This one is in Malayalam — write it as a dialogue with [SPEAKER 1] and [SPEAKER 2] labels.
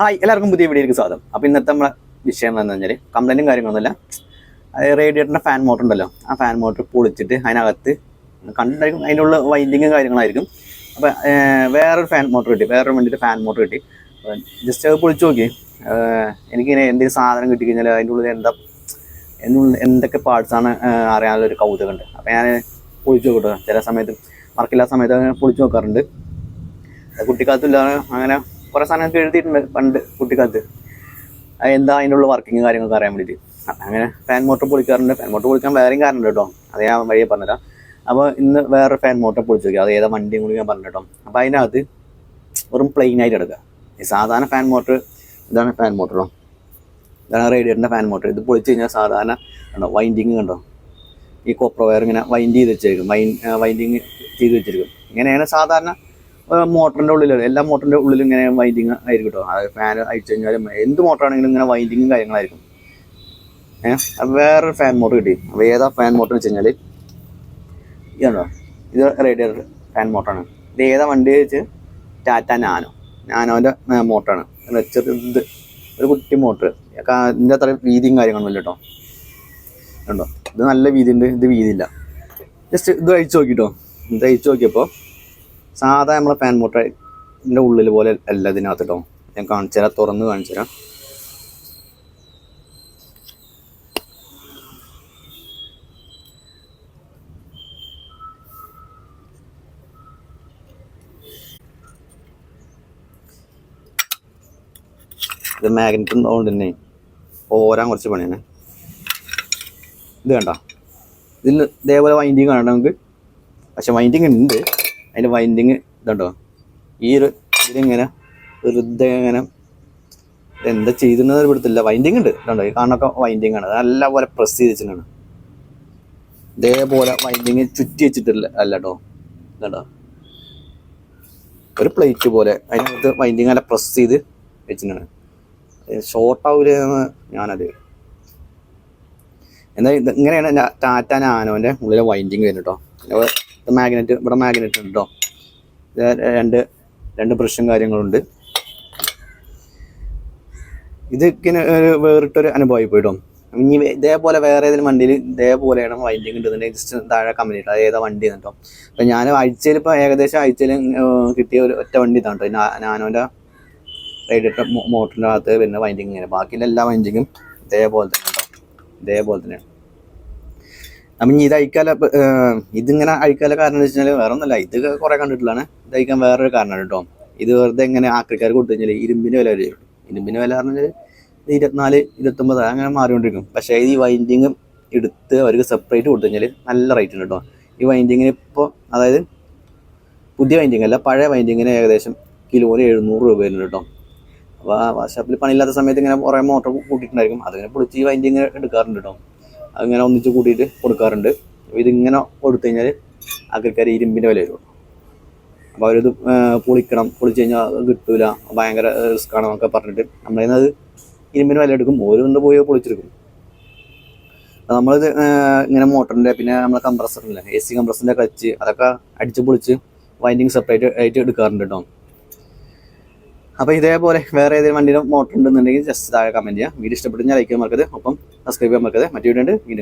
[SPEAKER 1] ഹായ് എല്ലാവർക്കും പുതിയ വീഡിയോയിലേക്ക് സ്വാഗതം. അപ്പോൾ ഇന്നത്തെ നമ്മളെ വിഷയം എന്ന് പറഞ്ഞാൽ കംപ്ലൈന്റും കാര്യങ്ങളൊന്നുമില്ല അത് റേഡിയേറ്ററിന്റെ ഫാൻ മോട്ടർ ഉണ്ടല്ലോ ആ ഫാൻ മോട്ടർ പൊളിച്ചിട്ട് അതിനകത്ത് കണ്ടായിരിക്കും അതിനുള്ള വൈൻഡിങ്ങും കാര്യങ്ങളായിരിക്കും. അപ്പോൾ വേറൊരു ഫാൻ മോട്ടർ കിട്ടി വേറൊരു വേണ്ടിയിട്ട് ഫാൻ മോട്ടർ കിട്ടി. ജസ്റ്റ് അത് പൊളിച്ച് നോക്കി എനിക്കിങ്ങനെ എന്തെങ്കിലും സാധനം കിട്ടിക്കഴിഞ്ഞാൽ അതിന്റെ ഉള്ളിൽ എന്താ എന്നുള്ള എന്തൊക്കെ പാർട്സാണ് അറിയാനുള്ള ഒരു കൗതുകമുണ്ട് അപ്പോൾ ഞാൻ പൊളിച്ച് നോക്കട്ടോ. ചില സമയത്ത് വർക്കില്ലാത്ത സമയത്ത് അങ്ങനെ പൊളിച്ച് നോക്കാറുണ്ട്. കുട്ടിക്കാലത്തില്ല അങ്ങനെ കുറേ സാധനങ്ങൾക്ക് എഴുതിയിട്ടുണ്ട് പണ്ട് കുട്ടിക്കാലത്ത്. എന്താ അതിന്റെ ഉള്ള വർക്കിങ് കാര്യങ്ങളൊക്കെ അറിയാൻ വേണ്ടിയിട്ട്. അങ്ങനെ ഫാൻ മോട്ടർ പൊളിക്കാറുണ്ട്. ഫാൻ മോട്ടർ പൊളിക്കാൻ വേറെയും കാരണം കേട്ടോ. അത് ഞാൻ വഴിയെ പറഞ്ഞുതരാം. അപ്പോൾ ഇന്ന് വേറെ ഫാൻ മോട്ടർ പൊളിച്ച് നോക്കി അത് ഏതാ വണ്ടിയും കൂടി ഞാൻ പറഞ്ഞു കേട്ടോ. അപ്പോൾ അതിനകത്ത് വെറും പ്ലെയിൻ ആയിട്ട് എടുക്കുക. ഈ സാധാരണ ഫാൻ മോട്ടർ ഇതാണ് ഫാൻ മോട്ടറോ ഇതാണ് റേഡിയേറ്ററിന്റെ ഫാൻ മോട്ടർ ഇത് പൊളിച്ച് കഴിഞ്ഞാൽ സാധാരണ കണ്ടോ വൈൻഡിങ് കണ്ടോ? ഈ കോപ്പർ വയർ ഇങ്ങനെ വൈൻഡ് ചെയ്ത് വെച്ചിരിക്കും വൈൻ വൈൻഡിങ് ചെയ്ത് വെച്ചിരിക്കും ഇങ്ങനെയാണ് സാധാരണ മോട്ടറിന്റെ ഉള്ളിൽ എല്ലാ മോട്ടറിന്റെ ഉള്ളിൽ ഇങ്ങനെ വൈൻഡിങ് ആയിരിക്കും കേട്ടോ അത് ഫാൻ അയച്ചു കഴിഞ്ഞാലും എന്ത് മോട്ടറാണെങ്കിലും ഇങ്ങനെ വൈൻഡിങ്ങും കാര്യങ്ങളായിരിക്കും. ഏഹ് വേറൊരു ഫാൻ മോട്ടർ കിട്ടി. അപ്പോൾ ഏതാ ഫാൻ മോട്ടർ വെച്ച് കഴിഞ്ഞാൽ ഇത് റേഡിയേറ്റർ ഫാൻ മോട്ടറാണ് ഇത് ഏതാ വണ്ടി വെച്ച് ടാറ്റ നാനോ. നാനോന്റെ മോട്ടറാണ് ചെറുത് ഒരു കുട്ടി മോട്ടർ ഇതിന്റെ അത്ര വീതിയും കാര്യങ്ങളൊന്നുമില്ല കേട്ടോ കണ്ടോ? ഇത് നല്ല വീതി ഉണ്ട് ഇത് വീതിയില്ല. ജസ്റ്റ് ഇത് അഴിച്ചു നോക്കിട്ടോ. ഇത് അഴിച്ചു നോക്കിയപ്പോൾ സാധാ നമ്മളെ ഫാൻ മോട്ടറിന്റെ ഉള്ളിൽ പോലെ അല്ല ഇതിനകത്ത് കേട്ടോ ഞാൻ കാണിച്ചു തരാം തുറന്ന് കാണിച്ചു തരാം. ഇത് മാഗ്നറ്റ് ഉള്ളതുകൊണ്ട് തന്നെ ഓരാൻ കുറച്ച് പണിയാണ്. ഇത് കണ്ട? ഇതിൽ ഇതേപോലെ വൈൻഡിങ് കാണണം നമുക്ക്. പക്ഷെ വൈൻഡിങ് ഉണ്ട്. അതിന്റെ വൈൻഡിങ് ഇതുണ്ടോ? ഈ ഒരു ഇതിലിങ്ങനെ വെറുതെ ഇങ്ങനെ എന്താ ചെയ്തിരുന്നത് പിടുത്തില്ല വൈൻഡിങ് ഉണ്ട്. ഇതുണ്ടോ? ഈ കാണൊക്കെ വൈൻഡിങ് ആണ്. നല്ല പോലെ പ്രസ് ചെയ്ത് വെച്ചിട്ടാണ് ഇതേപോലെ വൈൻഡിങ് ചുറ്റി വെച്ചിട്ടില്ല അല്ല കേട്ടോ ഇതുണ്ടോ? ഒരു പ്ലേറ്റ് പോലെ അതിനകത്ത് വൈൻഡിങ് നല്ല പ്രസ് ചെയ്ത് വെച്ചിട്ടാണ് ഷോർട്ട് ആവില്ലെന്ന് ഞാനത്. എന്നാൽ ഇത് ഇങ്ങനെയാണ് ടാറ്റ നാനോന്റെ ഉള്ളിലെ വൈൻഡിങ് വരുന്നത് കേട്ടോ മാഗ്നറ്റ് ഇവിടെ മാഗ്നറ്റ് ഉണ്ട് കേട്ടോ രണ്ട് രണ്ട് ബ്രഷും കാര്യങ്ങളുണ്ട്. ഇത് ഇങ്ങനെ ഒരു വേറിട്ടൊരു അനുഭവമായി പോയിട്ടോ ഇനി ഇതേപോലെ വേറെ ഏതെങ്കിലും വണ്ടിയിൽ ഇതേപോലെയാണ് വൈൻഡിങ് ഉണ്ടെന്നുണ്ടെങ്കിൽ ജസ്റ്റ് താഴെ കമ്പനി അത് ഏതാ വണ്ടി കേട്ടോ അപ്പം ഞാൻ ആഴ്ചയിൽ ഇപ്പോൾ ഏകദേശം ആഴ്ചയിൽ കിട്ടിയ ഒരു ഒറ്റ വണ്ടി ഇതാണ് കേട്ടോ നാനോന്റെ റേഡിയേറ്റർ മോട്ടറിന്റെ അകത്ത് വരുന്ന വൈൻഡിങ് ഇങ്ങനെ. ബാക്കിയുള്ള എല്ലാ വൈൻഡിങ്ങും ഇതേപോലെ തന്നെ കേട്ടോ ഇതേപോലെ തന്നെയാണ്. അപ്പം ഇനി ഇത് അഴിക്കാല ഇതിങ്ങനെ അഴിക്കാല കാരണം എന്ന് വെച്ചാൽ വേറെ ഒന്നല്ല ഇത് കുറേ കണ്ടിട്ടുള്ളതാണ്. ഇത് അഴിക്കാൻ വേറൊരു കാരണമാണ് കേട്ടോ. ഇത് വെറുതെ എങ്ങനെ ആക്രിക്കാർ കൊടുത്തു കഴിഞ്ഞാൽ ഇരുമ്പിന് വില വരും. ഇരുമ്പിന് വില പറഞ്ഞാൽ ഇത് ഇരുപത്തിനാല് ഇരുപത്തൊമ്പത് അങ്ങനെ മാറിക്കൊണ്ടിരിക്കും. പക്ഷേ ഈ വൈൻഡിങ് എടുത്ത് അവർക്ക് സെപ്പറേറ്റ് കൊടുത്തു കഴിഞ്ഞാൽ നല്ല റേറ്റ് ഉണ്ട് കേട്ടോ. ഈ വൈൻഡിങ്ങിന് ഇപ്പോൾ അതായത് പുതിയ വൈൻഡിങ് അല്ല പഴയ വൈൻഡിങ്ങിന് ഏകദേശം കിലോന് എഴുന്നൂറ് രൂപ വരുന്നുണ്ട് കേട്ടോ. അപ്പോൾ വർഷാപ്പിൽ പണിയില്ലാത്ത സമയത്ത് ഇങ്ങനെ കുറേ മോട്ടർ കൂട്ടിയിട്ടുണ്ടായിരിക്കും. അതിങ്ങനെ പൊളിച്ച് ഈ വൈൻഡിങ് എടുക്കാറുണ്ട് കേട്ടോ. അങ്ങനെ ഒന്നിച്ച് കൂട്ടിയിട്ട് കൊടുക്കാറുണ്ട്. ഇതിങ്ങനെ കൊടുത്തു കഴിഞ്ഞാൽ ആൾക്കാർ ഇരുമ്പിന്റെ വില വരും. അപ്പോൾ അവരിത് പൊളിക്കണം. പൊളിച്ച് കഴിഞ്ഞാൽ കിട്ടൂല. ഭയങ്കര റിസ്ക് ആണ് എന്നൊക്കെ പറഞ്ഞിട്ട് നമ്മളിൽ അത് ഇരുമ്പിന് വില എടുക്കും. ഓരോ കൊണ്ട് പോയി പൊളിച്ചെടുക്കും. നമ്മളിത് ഇങ്ങനെ മോട്ടറിന്റെ പിന്നെ നമ്മളെ കംപ്രസറിന്റെ എ സി കംപ്രസറിന്റെ ക്ലച്ച് അതൊക്കെ അടിച്ച് പൊളിച്ച് വൈൻഡിങ് സെപ്പറേറ്റ് ആയിട്ട് എടുക്കാറുണ്ട് കേട്ടോ. അപ്പോൾ ഇതേപോലെ വേറെ ഏതെങ്കിലും വണ്ടിയുടെ മോട്ടർ ഉണ്ടെന്നുണ്ടെങ്കിൽ ജസ്റ്റ് താഴെ കമന്റ് ചെയ്യുക വീഡിയോ ഇഷ്ടപ്പെട്ടെങ്കിൽ ലൈക്ക് ചെയ്യാൻ മറക്കരുത്. ഒപ്പം സബ്സ്ക്രൈബ് ചെയ്യാൻ മറക്കരുത്. മറ്റു വീഡിയോ ഉണ്ട്